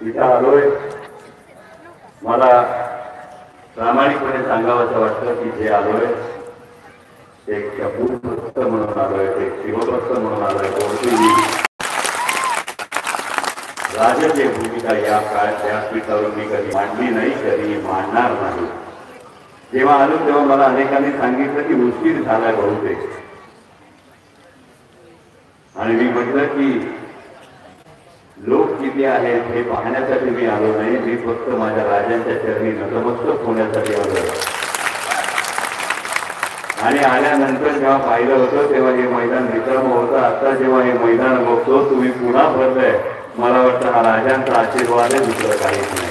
इथं आलोय. मला प्रामाणिकपणे सांगावं असं वाटतं की जे आलोय. एक शपूरभक्त म्हणून आलोय एक शिवभक्त म्हणून आलोय कोणतीही राजकीय भूमिका या काळ व्यासपीठावर मी कधी मांडली नाही कधी मांडणार नाही. जेव्हा आलो तेव्हा मला अनेकांनी सांगितलं की उशीर झालाय बहुतेक. आणि मी म्हटलं की किती आहेत हे पाहण्यासाठी मी आलो नाही मी फक्त माझ्या राजांच्या चरणी नतमस्तक होण्यासाठी आलो. आणि आल्यानंतर जेव्हा पाहिलं होतं तेव्हा हे मैदान रिकाम होतं. आता जेव्हा हे मैदान बघतो तुम्ही पुन्हा भरलंय मला वाटतं हा राजांचा आशीर्वाद आहे दुसरं काहीच नाही.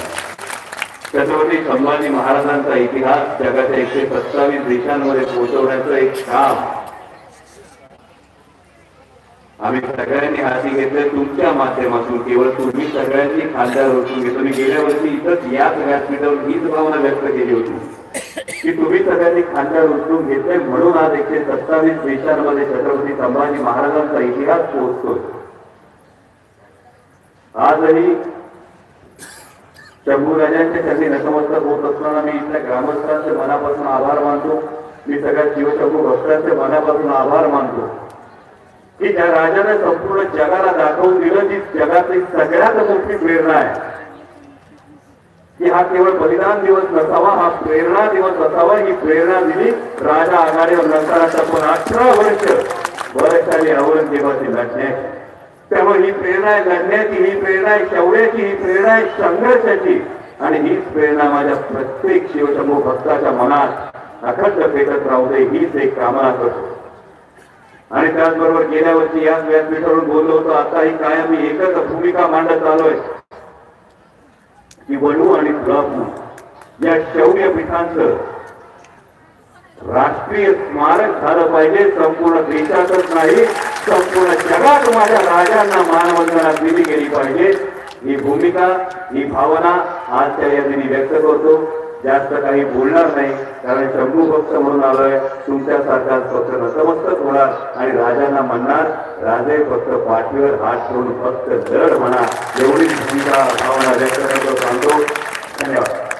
छत्रपती संभाजी महाराजांचा इतिहास जगाच्या एकशे सत्तावीस देशांमध्ये पोहोचवण्याचं एक काम आम्ही सगळ्या हाती घेतलं तुमच्या माध्यमातून केवळ तुम्ही सगळ्यांनी खासदार उचलून घेतो मी गेल्या वर्षी इथंच याच व्यासपीठावर हीच भावना व्यक्त केली होती की तुम्ही सगळ्यांनी खासदार उचलून घेतले म्हणून आज एकशे सत्तावीस देशांमध्ये छत्रपती संभाजी महाराजांचा इतिहास पोहोचतोय. आजही शंभू राजांच्या चरणी नतमस्तक होत असताना मी इथल्या ग्रामस्थांचे मनापासून आभार मानतो. मी सगळ्या शिवशंभू भक्तांचे मनापासून आभार मानतो. की त्या राजाने संपूर्ण जगाला दाखवून दिलं जी जगातली सगळ्यात मोठी प्रेरणा आहे. की हा केवळ बलिदान दिवस नसावा हा प्रेरणा दिवस असावा ही प्रेरणा दिली राजा आघाडीवर नंतर पण अठरा वर्ष बलशाली औरंगजेबाची लढण्याची. त्यामुळे ही प्रेरणा आहे लढण्याची ही प्रेरणा आहे शौर्याची ही प्रेरणा आहे संघर्षाची. आणि हीच प्रेरणा माझ्या प्रत्येक शिवशंभू भक्ताच्या मनात अखंड पेटत राहू दे हीच एक कामना करतो. आणि त्याचबरोबर गेल्या वर्षी याच व्यासपीठावरून बोललो होतो आताही काय आम्ही एकच भूमिका मांडत आलोय. की वणू आणि तुळापूर या शौर्य पीठांचं राष्ट्रीय स्मारक झालं पाहिजे संपूर्ण देशातच नाही संपूर्ण जगात माझ्या राजांना मानवंदना दिली गेली पाहिजे. ही भूमिका ही भावना आजच्या या दिनी व्यक्त करतो. जास्त काही बोलणार नाही कारण शंभू भक्त म्हणून आलोय. तुमच्यासारखा फक्त नतमस्तक होणार आणि राजांना म्हणणार राजे फक्त पाठीवर हात ठेवून फक्त जड म्हणा एवढीच भूमिका भावना व्यक्त करतो सांगतो. धन्यवाद.